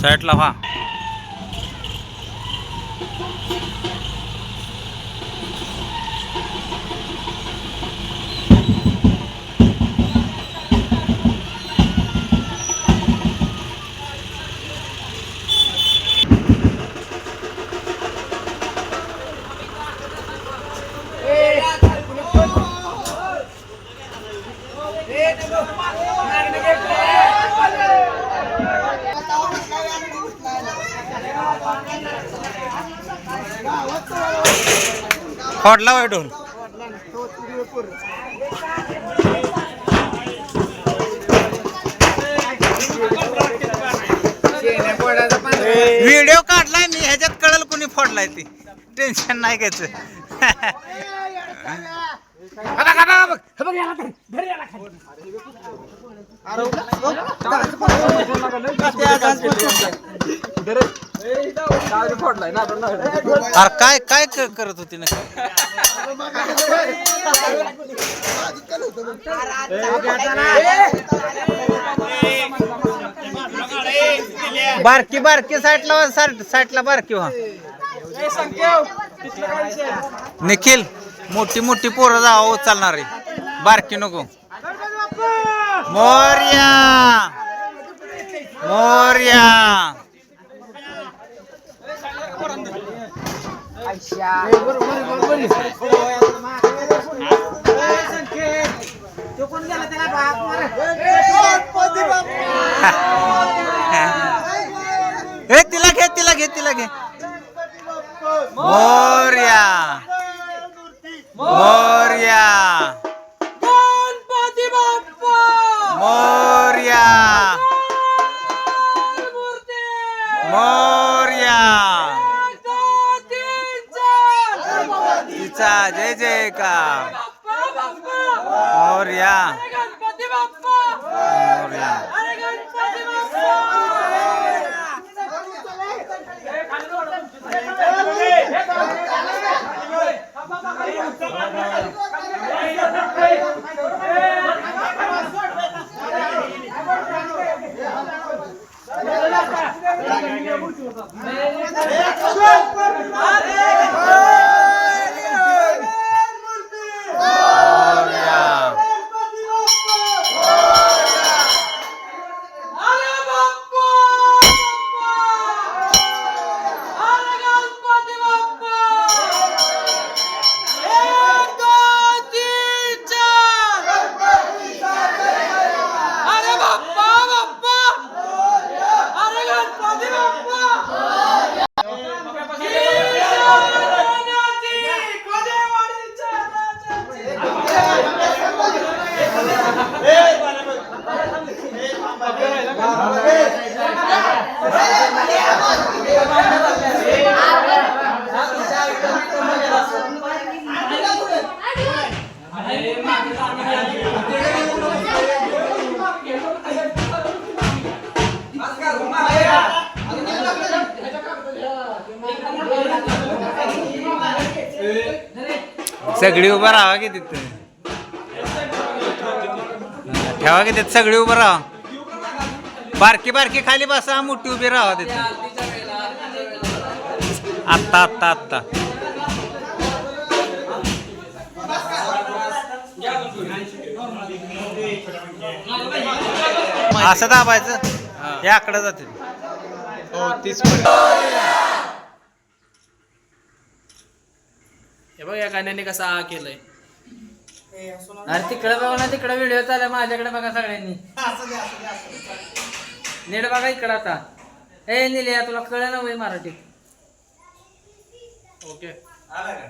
साईडला व्हा. फोडला वाईटून व्हिडिओ काढलाय मी ह्याच्यात कळल कोणी फोडलाय ती टेन्शन नाही घ्यायचं अरे काय काय क- करत होती ना बारकी बारकी साठला वा, साईड बारकी व्हा. निखिल मोठी मोठी पोरं जावं चालणार आहे बारकी नको. मोर्या! मोर्या! हे तिला घे तिला घे तिला घे. मोर्या. मोर तिचा जय जय का मोर्या मोर्या मोर्या सगळी उभं राहा की तिथं? ठेवा की तिथं सगळी उभं राहा बारकी बारकी खाली बसा मोठी उभी राहा तिथं. आत्ता आत्ता आत्ता. असं दाबायचं? याकडे जाते हो तीच हे बघ या गाण्याने कसा आ केलंय. अरे तिकडे बघा ना तिकडे व्हिडिओ चालला माझ्याकडे बघा सगळ्यांनी. नीट बघा इकडं आता. ए निलिया तुला कळ ना वय मराठी ओके. आला का?